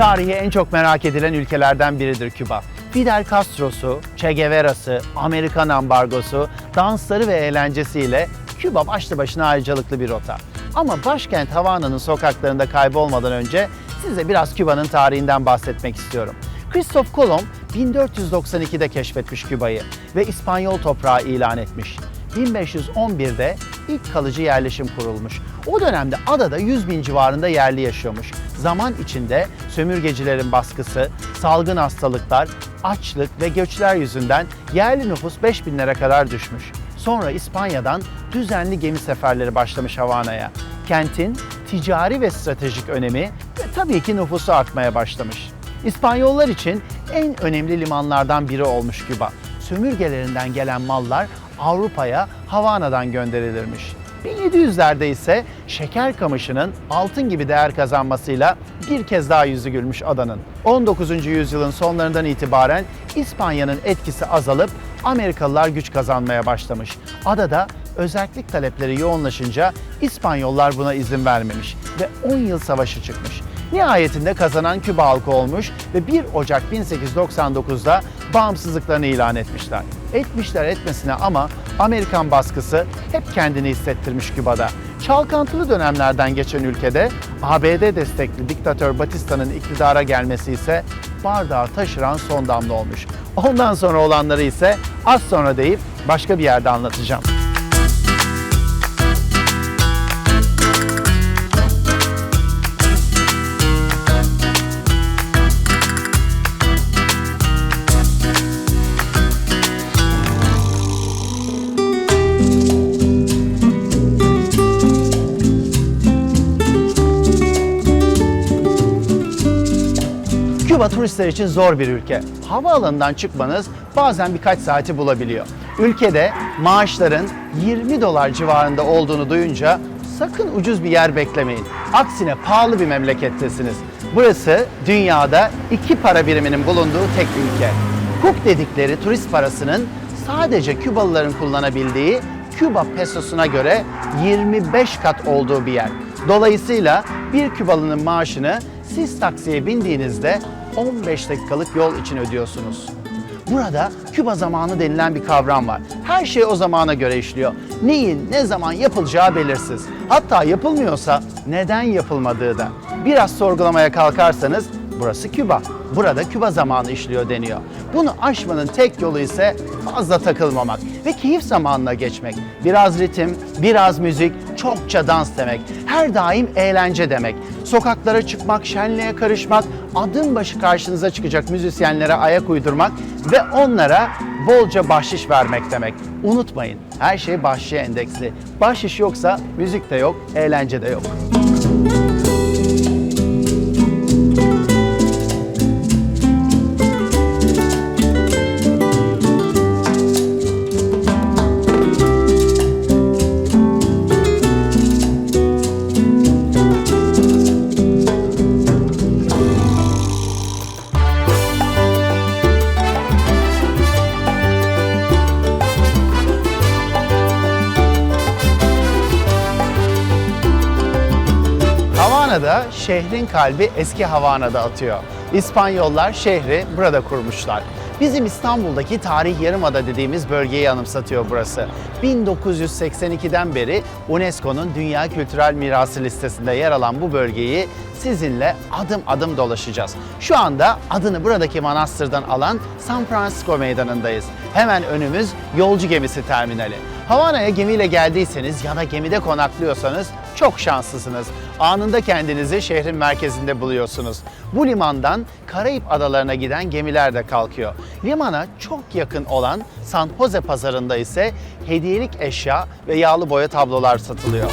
Tarihi en çok merak edilen ülkelerden biridir Küba. Fidel Castro'su, Che Guevara'sı, Amerikan ambargosu, dansları ve eğlencesiyle Küba başlı başına ayrıcalıklı bir rota. Ama başkent Havana'nın sokaklarında kaybolmadan önce size biraz Küba'nın tarihinden bahsetmek istiyorum. Christoph Kolomb 1492'de keşfetmiş Küba'yı ve İspanyol toprağı ilan etmiş. 1511'de ilk kalıcı yerleşim kurulmuş. O dönemde adada 100 bin civarında yerli yaşıyormuş. Zaman içinde sömürgecilerin baskısı, salgın hastalıklar, açlık ve göçler yüzünden yerli nüfus 5 binlere kadar düşmüş. Sonra İspanya'dan düzenli gemi seferleri başlamış Havana'ya. Kentin ticari ve stratejik önemi ve tabii ki nüfusu artmaya başlamış. İspanyollar için en önemli limanlardan biri olmuş Küba. Sömürgelerinden gelen mallar Avrupa'ya Havana'dan gönderilirmiş. 1700'lerde ise şeker kamışının altın gibi değer kazanmasıyla bir kez daha yüzü gülmüş adanın. 19. yüzyılın sonlarından itibaren İspanya'nın etkisi azalıp Amerikalılar güç kazanmaya başlamış. Adada özellik talepleri yoğunlaşınca İspanyollar buna izin vermemiş ve 10 yıl savaşı çıkmış. Nihayetinde kazanan Küba halkı olmuş ve 1 Ocak 1899'da bağımsızlıklarını ilan etmişler. Etmişler etmesine ama Amerikan baskısı hep kendini hissettirmiş Küba'da. Çalkantılı dönemlerden geçen ülkede ABD destekli diktatör Batista'nın iktidara gelmesi ise bardağı taşıran son damla olmuş. Ondan sonra olanları ise az sonra deyip başka bir yerde anlatacağım. Küba turistler için zor bir ülke. Havaalanından çıkmanız bazen birkaç saati bulabiliyor. Ülkede maaşların 20 dolar civarında olduğunu duyunca sakın ucuz bir yer beklemeyin. Aksine pahalı bir memlekettesiniz. Burası dünyada iki para biriminin bulunduğu tek ülke. Cook dedikleri turist parasının sadece Kübalıların kullanabildiği Küba pesosuna göre 25 kat olduğu bir yer. Dolayısıyla bir Kübalı'nın maaşını siz taksiye bindiğinizde 15 dakikalık yol için ödüyorsunuz. Burada Küba zamanı denilen bir kavram var. Her şey o zamana göre işliyor. Neyin ne zaman yapılacağı belirsiz. Hatta yapılmıyorsa neden yapılmadığı da. Biraz sorgulamaya kalkarsanız burası Küba. Burada Küba zamanı işliyor deniyor. Bunu aşmanın tek yolu ise fazla takılmamak ve keyif zamanına geçmek. Biraz ritim, biraz müzik, çokça dans demek. Her daim eğlence demek. Sokaklara çıkmak, şenliğe karışmak, adım başı karşınıza çıkacak müzisyenlere ayak uydurmak ve onlara bolca bahşiş vermek demek. Unutmayın, her şey bahşişe endeksli. Bahşiş yoksa müzik de yok, eğlence de yok. Havana'da şehrin kalbi eski Havana'da atıyor. İspanyollar şehri burada kurmuşlar. Bizim İstanbul'daki tarih yarımada dediğimiz bölgeyi anımsatıyor burası. 1982'den beri UNESCO'nun Dünya Kültürel Mirası listesinde yer alan bu bölgeyi sizinle adım adım dolaşacağız. Şu anda adını buradaki manastırdan alan San Francisco Meydanı'ndayız. Hemen önümüz yolcu gemisi terminali. Havana'ya gemiyle geldiyseniz ya da gemide konaklıyorsanız çok şanslısınız. Anında kendinizi şehrin merkezinde buluyorsunuz. Bu limandan Karayip adalarına giden gemiler de kalkıyor. Limana çok yakın olan San Jose pazarında ise hediyelik eşya ve yağlı boya tablolar satılıyor.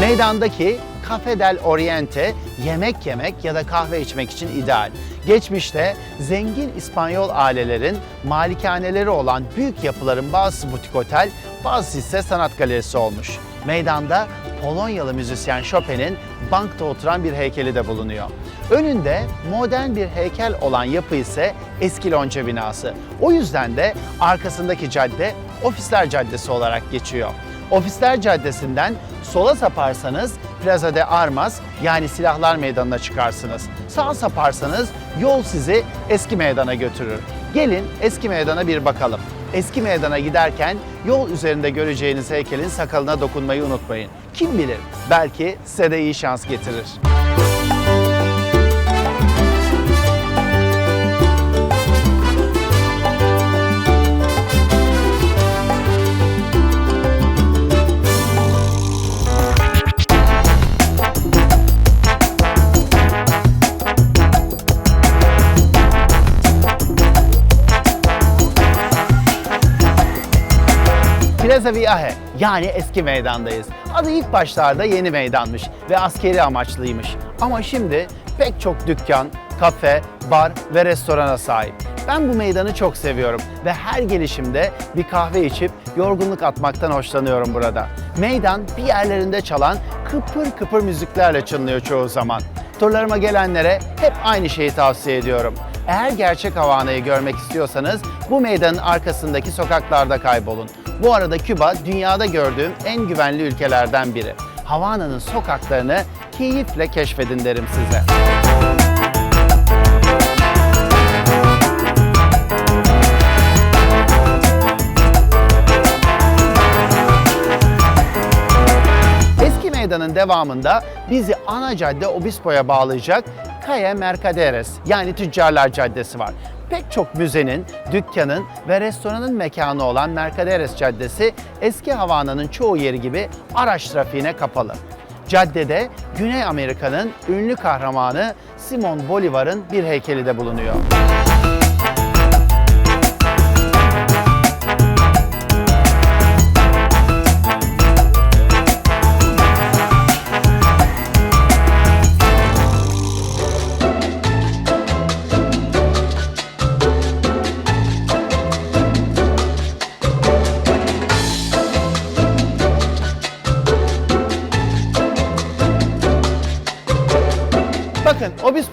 Meydandaki Cafe del Oriente yemek yemek ya da kahve içmek için ideal. Geçmişte zengin İspanyol ailelerin malikaneleri olan büyük yapıların bazısı butik otel, bazısı ise sanat galerisi olmuş. Meydanda Polonyalı müzisyen Chopin'in bankta oturan bir heykeli de bulunuyor. Önünde modern bir heykel olan yapı ise eski lonca binası. O yüzden de arkasındaki cadde Ofisler Caddesi olarak geçiyor. Ofisler Caddesi'nden sola saparsanız Plaza de Armas yani Silahlar Meydanı'na çıkarsınız. Sağa saparsanız yol sizi eski meydana götürür. Gelin eski meydana bir bakalım. Eski meydana giderken yol üzerinde göreceğiniz heykelin sakalına dokunmayı unutmayın. Kim bilir belki size de iyi şans getirir. Plaza Viaje yani eski meydandayız. Adı ilk başlarda yeni meydanmış ve askeri amaçlıymış. Ama şimdi pek çok dükkan, kafe, bar ve restorana sahip. Ben bu meydanı çok seviyorum ve her gelişimde bir kahve içip yorgunluk atmaktan hoşlanıyorum burada. Meydan bir yerlerinde çalan kıpır kıpır müziklerle çınlıyor çoğu zaman. Turlarıma gelenlere hep aynı şeyi tavsiye ediyorum. Eğer gerçek Havana'yı görmek istiyorsanız bu meydanın arkasındaki sokaklarda kaybolun. Bu arada Küba dünyada gördüğüm en güvenli ülkelerden biri. Havana'nın sokaklarını keyifle keşfedin derim size. Eski meydanın devamında bizi ana cadde Obispo'ya bağlayacak Calle Mercaderes yani Tüccarlar Caddesi var. Pek çok müzenin, dükkanın ve restoranın mekanı olan Mercaderes Caddesi eski Havana'nın çoğu yeri gibi araç trafiğine kapalı. Caddede Güney Amerika'nın ünlü kahramanı Simon Bolivar'ın bir heykeli de bulunuyor. Bakın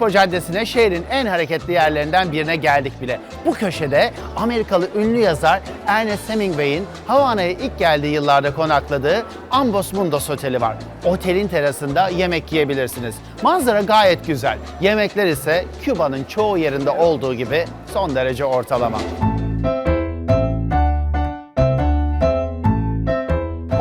Obispo Caddesi'ne şehrin en hareketli yerlerinden birine geldik bile. Bu köşede Amerikalı ünlü yazar Ernest Hemingway'in Havana'ya ilk geldiği yıllarda konakladığı Ambos Mundos Oteli var. Otelin terasında yemek yiyebilirsiniz. Manzara gayet güzel. Yemekler ise Küba'nın çoğu yerinde olduğu gibi son derece ortalama.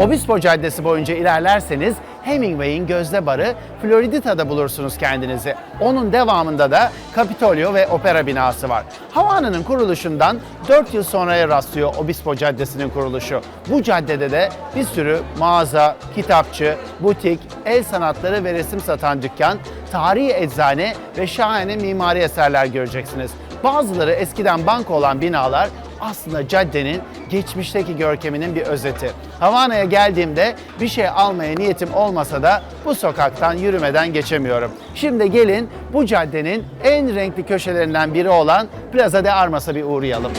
Obispo Caddesi boyunca ilerlerseniz Hemingway'in gözde barı Floridita'da bulursunuz kendinizi. Onun devamında da Kapitolyo ve Opera binası var. Havana'nın kuruluşundan 4 yıl sonraya rastlıyor Obispo Caddesi'nin kuruluşu. Bu caddede de bir sürü mağaza, kitapçı, butik, el sanatları ve resim satan dükkan, tarihi eczane ve şahane mimari eserler göreceksiniz. Bazıları eskiden banka olan binalar aslında caddenin geçmişteki görkeminin bir özeti. Havana'ya geldiğimde bir şey almaya niyetim olmasa da bu sokaktan yürümeden geçemiyorum. Şimdi gelin bu caddenin en renkli köşelerinden biri olan Plaza de Armas'a bir uğrayalım.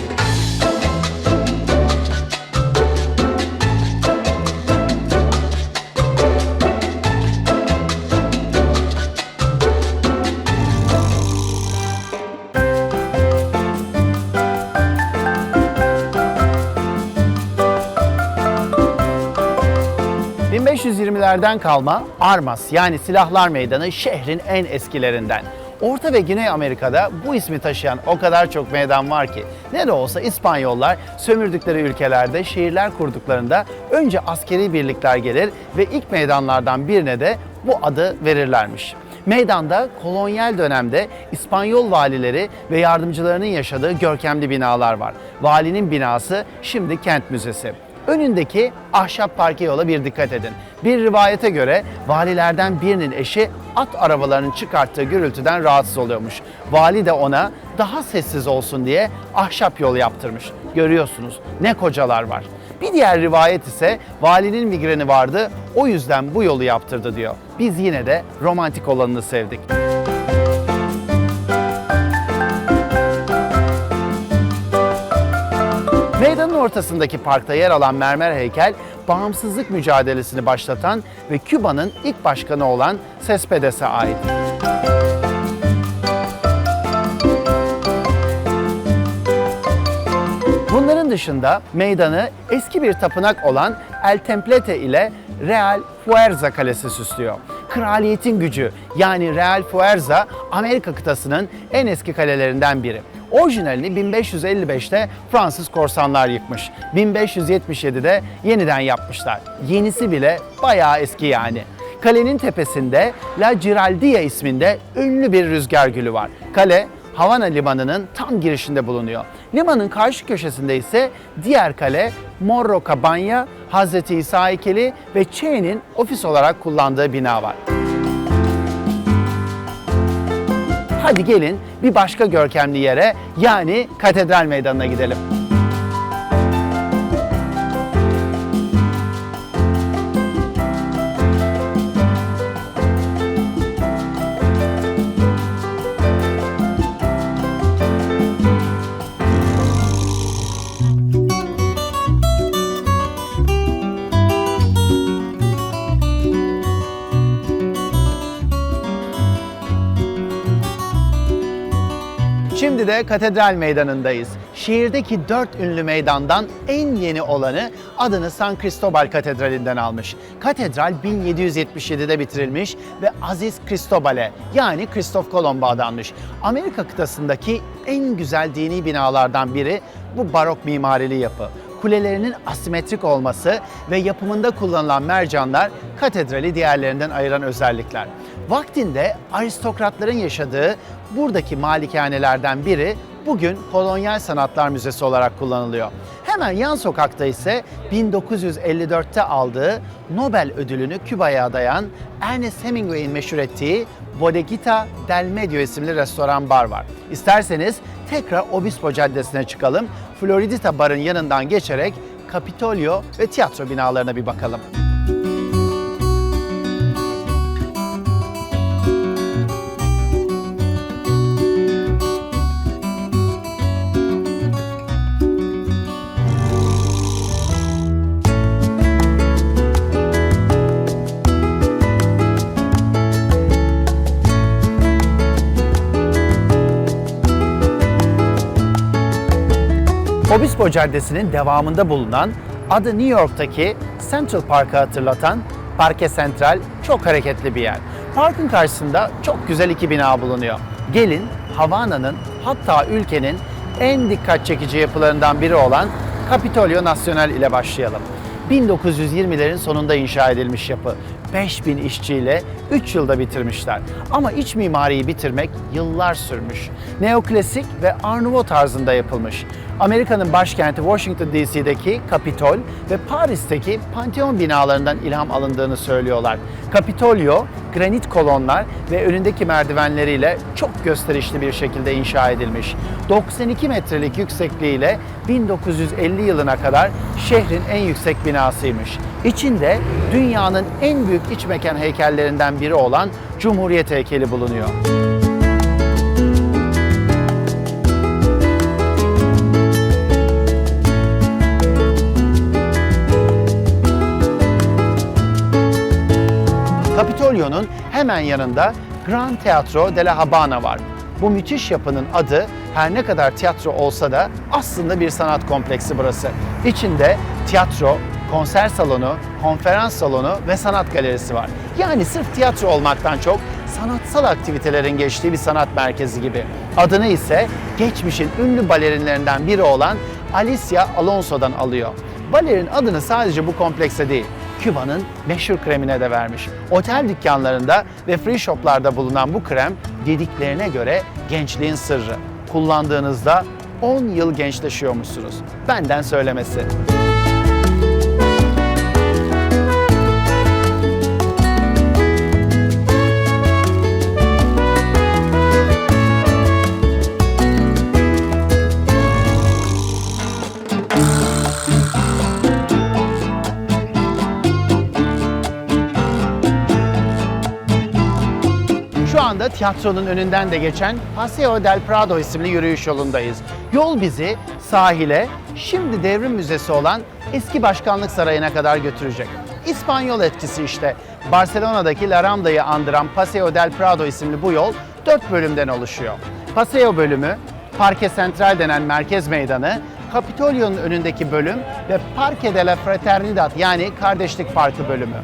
...1520'lerden kalma Armas yani Silahlar Meydanı şehrin en eskilerinden. Orta ve Güney Amerika'da bu ismi taşıyan o kadar çok meydan var ki ne de olsa İspanyollar sömürdükleri ülkelerde şehirler kurduklarında önce askeri birlikler gelir ve ilk meydanlardan birine de bu adı verirlermiş. Meydanda kolonyal dönemde İspanyol valileri ve yardımcılarının yaşadığı görkemli binalar var. Valinin binası şimdi kent müzesi. Önündeki ahşap parke yola bir dikkat edin. Bir rivayete göre valilerden birinin eşi at arabalarının çıkarttığı gürültüden rahatsız oluyormuş. Vali de ona daha sessiz olsun diye ahşap yol yaptırmış. Görüyorsunuz ne kocalar var. Bir diğer rivayet ise valinin migreni vardı o yüzden bu yolu yaptırdı diyor. Biz yine de romantik olanını sevdik. Meydanın ortasındaki parkta yer alan mermer heykel, bağımsızlık mücadelesini başlatan ve Küba'nın ilk başkanı olan Céspedes ait. Bunların dışında meydanı eski bir tapınak olan El Templete ile Real Fuerza Kalesi süslüyor. Kraliyetin gücü yani Real Fuerza Amerika kıtasının en eski kalelerinden biri. Orijinalini 1555'te Fransız korsanlar yıkmış. 1577'de yeniden yapmışlar. Yenisi bile bayağı eski yani. Kalenin tepesinde La Giraldia isminde ünlü bir rüzgar gülü var. Kale Havana Limanı'nın tam girişinde bulunuyor. Limanın karşı köşesinde ise diğer kale Morro Cabana, Hazreti İsa heykeli ve Che'nin ofis olarak kullandığı bina var. Hadi gelin bir başka görkemli yere yani Katedral Meydanı'na gidelim. Şimdi de Katedral Meydanı'ndayız. Şehirdeki dört ünlü meydandan en yeni olanı adını San Cristobal Katedrali'nden almış. Katedral 1777'de bitirilmiş ve Aziz Cristobal'e yani Kristof Kolomb'a adanmış. Amerika kıtasındaki en güzel dini binalardan biri bu barok mimarili yapı kulelerinin asimetrik olması ve yapımında kullanılan mercanlar katedrali diğerlerinden ayıran özellikler. Vaktinde aristokratların yaşadığı buradaki malikanelerden biri bugün Kolonyal Sanatlar Müzesi olarak kullanılıyor. Hemen yan sokakta ise 1954'te aldığı Nobel ödülünü Küba'ya adayan Ernest Hemingway'in meşhur ettiği Bodeguita del Medio isimli restoran bar var. İsterseniz tekrar Obispo Caddesi'ne çıkalım. Floridita Bar'ın yanından geçerek Capitolio ve tiyatro binalarına bir bakalım. Obispo Caddesi'nin devamında bulunan adı New York'taki Central Park'ı hatırlatan Parque Central çok hareketli bir yer. Parkın karşısında çok güzel iki bina bulunuyor. Gelin Havana'nın hatta ülkenin en dikkat çekici yapılarından biri olan Capitolio Nacional ile başlayalım. 1920'lerin sonunda inşa edilmiş yapı. 5000 işçiyle 3 yılda bitirmişler. Ama iç mimariyi bitirmek yıllar sürmüş. Neoklasik ve Art tarzında yapılmış. Amerika'nın başkenti Washington DC'deki Kapitol ve Paris'teki Pantheon binalarından ilham alındığını söylüyorlar. Kapitolyo, granit kolonlar ve önündeki merdivenleriyle çok gösterişli bir şekilde inşa edilmiş. 92 metrelik yüksekliğiyle 1950 yılına kadar şehrin en yüksek binasıymış. İçinde dünyanın en büyük iç mekan heykellerinden biri olan Cumhuriyet heykeli bulunuyor. Capitolio'nun hemen yanında Gran Teatro de la Habana var. Bu müthiş yapının adı her ne kadar tiyatro olsa da aslında bir sanat kompleksi burası. İçinde tiyatro, konser salonu, konferans salonu ve sanat galerisi var. Yani sırf tiyatro olmaktan çok sanatsal aktivitelerin geçtiği bir sanat merkezi gibi. Adını ise geçmişin ünlü balerinlerinden biri olan Alicia Alonso'dan alıyor. Balerin adını sadece bu komplekse değil, Küba'nın meşhur kremine de vermiş. Otel dükkanlarında ve free shoplarda bulunan bu krem dediklerine göre gençliğin sırrı. Kullandığınızda 10 yıl gençleşiyormuşsunuz. Benden söylemesi. Tiyatronun önünden de geçen Paseo del Prado isimli yürüyüş yolundayız. Yol bizi sahile, şimdi devrim müzesi olan eski başkanlık sarayına kadar götürecek. İspanyol etkisi işte. Barcelona'daki La Ramblayı andıran Paseo del Prado isimli bu yol 4 bölümden oluşuyor. Paseo bölümü, Parque Central denen merkez meydanı, Kapitolyo'nun önündeki bölüm ve Parque de la Fraternidad yani Kardeşlik Parkı bölümü.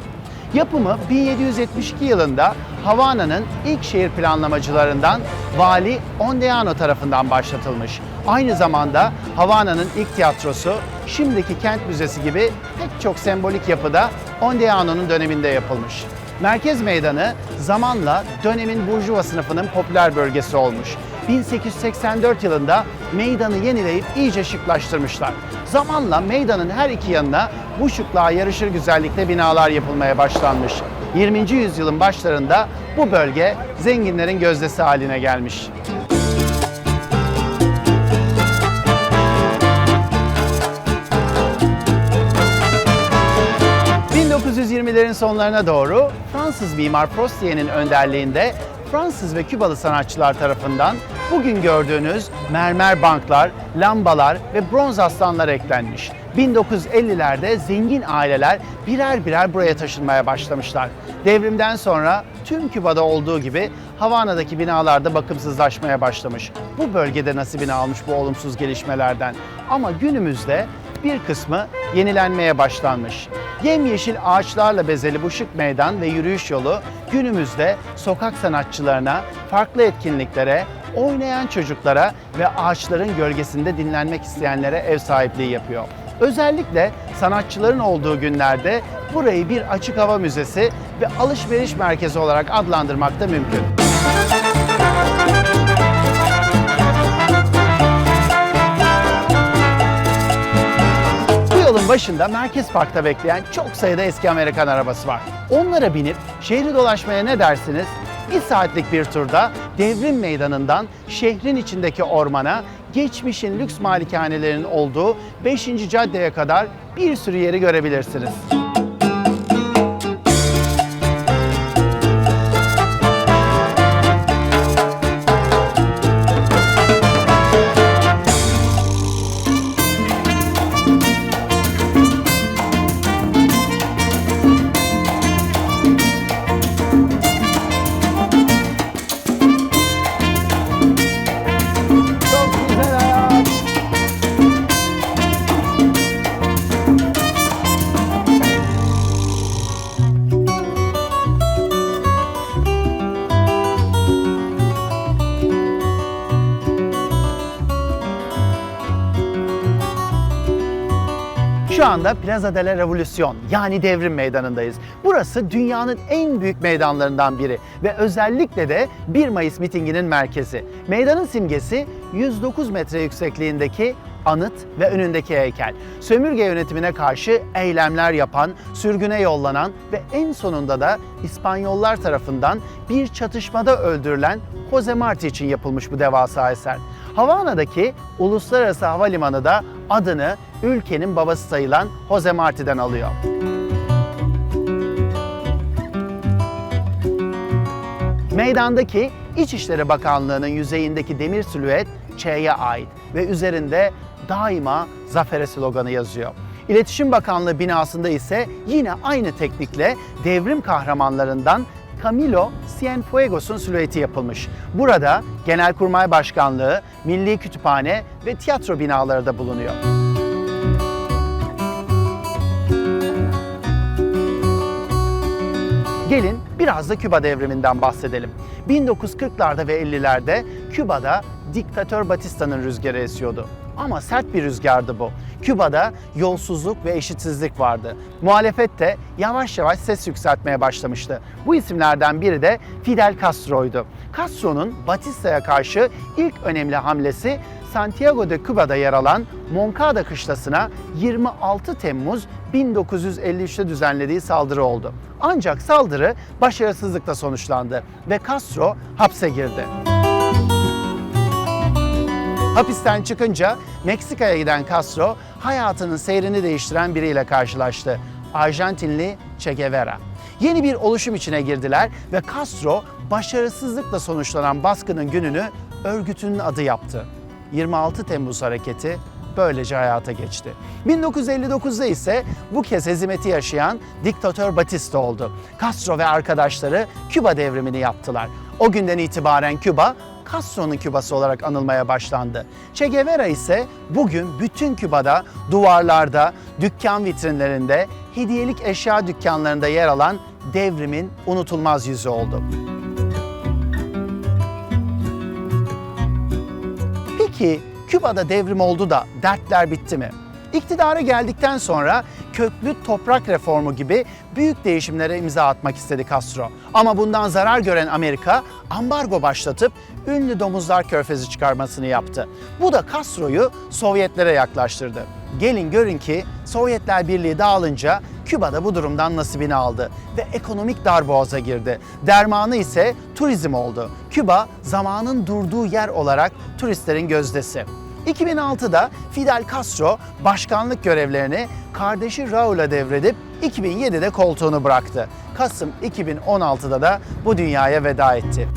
Yapımı 1772 yılında Havana'nın ilk şehir planlamacılarından Vali Ondeano tarafından başlatılmış. Aynı zamanda Havana'nın ilk tiyatrosu şimdiki kent müzesi gibi pek çok sembolik yapıda Ondeano'nun döneminde yapılmış. Merkez Meydanı zamanla dönemin burjuva sınıfının popüler bölgesi olmuş. 1884 yılında meydanı yenileyip iyice şıklaştırmışlar. Zamanla meydanın her iki yanına bu şıklığa yarışır güzellikte binalar yapılmaya başlanmış. 20. yüzyılın başlarında bu bölge zenginlerin gözdesi haline gelmiş. 1920'lerin sonlarına doğru Fransız mimar Prostier'in önderliğinde Fransız ve Kübalı sanatçılar tarafından bugün gördüğünüz mermer banklar, lambalar ve bronz aslanlar eklenmiş. 1950'lerde zengin aileler birer birer buraya taşınmaya başlamışlar. Devrimden sonra tüm Küba'da olduğu gibi Havana'daki binalar da bakımsızlaşmaya başlamış. Bu bölgede nasibini almış bu olumsuz gelişmelerden. Ama günümüzde bir kısmı yenilenmeye başlanmış. Yemyeşil ağaçlarla bezeli bu şık meydan ve yürüyüş yolu günümüzde sokak sanatçılarına, farklı etkinliklere, oynayan çocuklara ve ağaçların gölgesinde dinlenmek isteyenlere ev sahipliği yapıyor. Özellikle sanatçıların olduğu günlerde burayı bir açık hava müzesi ve alışveriş merkezi olarak adlandırmak da mümkün. Bu başında Merkez Park'ta bekleyen çok sayıda eski Amerikan arabası var. Onlara binip şehri dolaşmaya ne dersiniz? Bir saatlik bir turda devrim meydanından şehrin içindeki ormana, geçmişin lüks malikanelerinin olduğu 5. caddeye kadar bir sürü yeri görebilirsiniz. Anda Plaza de la Revolución yani devrim meydanındayız. Burası dünyanın en büyük meydanlarından biri ve özellikle de 1 Mayıs mitinginin merkezi. Meydanın simgesi 109 metre yüksekliğindeki anıt ve önündeki heykel. Sömürge yönetimine karşı eylemler yapan, sürgüne yollanan ve en sonunda da İspanyollar tarafından bir çatışmada öldürülen Jose Marti için yapılmış bu devasa eser. Havana'daki uluslararası havalimanı da adını ülkenin babası sayılan Jose Marti'den alıyor. Meydandaki İçişleri Bakanlığı'nın yüzeyindeki demir silüet Ç'ye ait ve üzerinde daima zafere sloganı yazıyor. İletişim Bakanlığı binasında ise yine aynı teknikle devrim kahramanlarından Camilo Cienfuegos'un silüeti yapılmış. Burada Genelkurmay Başkanlığı, Milli Kütüphane ve tiyatro binaları da bulunuyor. Gelin biraz da Küba devriminden bahsedelim. 1940'larda ve 50'lerde Küba'da diktatör Batista'nın rüzgarı esiyordu. Ama sert bir rüzgardı bu. Küba'da yolsuzluk ve eşitsizlik vardı. Muhalefet de yavaş yavaş ses yükseltmeye başlamıştı. Bu isimlerden biri de Fidel Castro'ydu. Castro'nun Batista'ya karşı ilk önemli hamlesi Santiago de Cuba'da yer alan Moncada kışlasına 26 Temmuz 1953'te düzenlediği saldırı oldu. Ancak saldırı başarısızlıkla sonuçlandı ve Castro hapse girdi. Hapisten çıkınca Meksika'ya giden Castro hayatının seyrini değiştiren biriyle karşılaştı. Arjantinli Che Guevara. Yeni bir oluşum içine girdiler ve Castro başarısızlıkla sonuçlanan baskının gününü örgütünün adı yaptı. 26 Temmuz hareketi böylece hayata geçti. 1959'da ise bu kez hezimeti yaşayan diktatör Batista oldu. Castro ve arkadaşları Küba devrimini yaptılar. O günden itibaren Küba Castro'nun Kübası olarak anılmaya başlandı. Che Guevara ise bugün bütün Küba'da, duvarlarda, dükkan vitrinlerinde, hediyelik eşya dükkanlarında yer alan devrimin unutulmaz yüzü oldu. Peki Küba'da devrim oldu da dertler bitti mi? İktidara geldikten sonra köklü toprak reformu gibi büyük değişimlere imza atmak istedi Castro. Ama bundan zarar gören Amerika ambargo başlatıp ünlü domuzlar körfezi çıkarmasını yaptı. Bu da Castro'yu Sovyetlere yaklaştırdı. Gelin görün ki Sovyetler Birliği dağılınca Küba da bu durumdan nasibini aldı ve ekonomik darboğaza girdi. Dermanı ise turizm oldu. Küba zamanın durduğu yer olarak turistlerin gözdesi. 2006'da Fidel Castro başkanlık görevlerini kardeşi Raul'a devredip 2007'de koltuğunu bıraktı. Kasım 2016'da da bu dünyaya veda etti.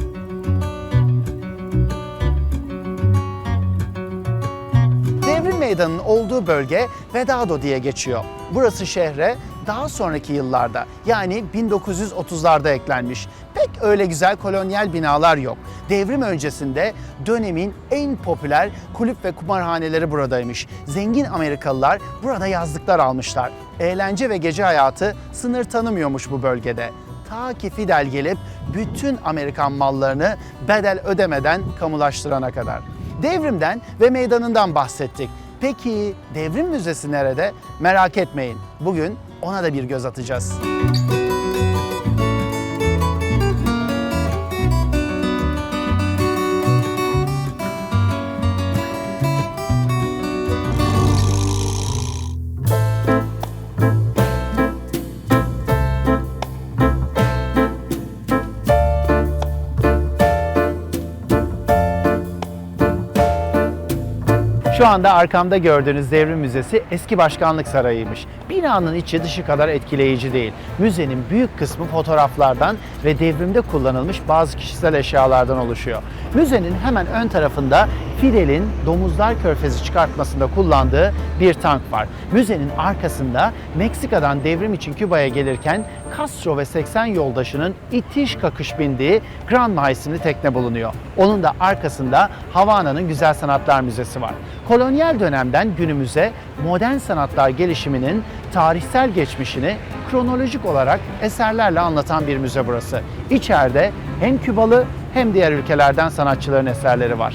Devrim Meydanı'nın olduğu bölge Vedado diye geçiyor. Burası şehre daha sonraki yıllarda yani 1930'larda eklenmiş. Pek öyle güzel kolonyal binalar yok. Devrim öncesinde dönemin en popüler kulüp ve kumarhaneleri buradaymış. Zengin Amerikalılar burada yazlıklar almışlar. Eğlence ve gece hayatı sınır tanımıyormuş bu bölgede. Ta ki Fidel gelip bütün Amerikan mallarını bedel ödemeden kamulaştırana kadar. Devrimden ve meydanından bahsettik. Peki Devrim Müzesi nerede? Merak etmeyin. Bugün ona da bir göz atacağız. Şu anda arkamda gördüğünüz Devrim Müzesi eski başkanlık sarayıymış. Binanın içi dışı kadar etkileyici değil. Müzenin büyük kısmı fotoğraflardan ve devrimde kullanılmış bazı kişisel eşyalardan oluşuyor. Müzenin hemen ön tarafında Fidel'in domuzlar körfezi çıkartmasında kullandığı bir tank var. Müzenin arkasında Meksika'dan devrim için Küba'ya gelirken Castro ve 80 yoldaşının itiş kakış bindiği Granma isimli tekne bulunuyor. Onun da arkasında Havana'nın Güzel Sanatlar Müzesi var. Kolonyal dönemden günümüze modern sanatlar gelişiminin tarihsel geçmişini kronolojik olarak eserlerle anlatan bir müze burası. İçeride hem Kübalı hem diğer ülkelerden sanatçıların eserleri var.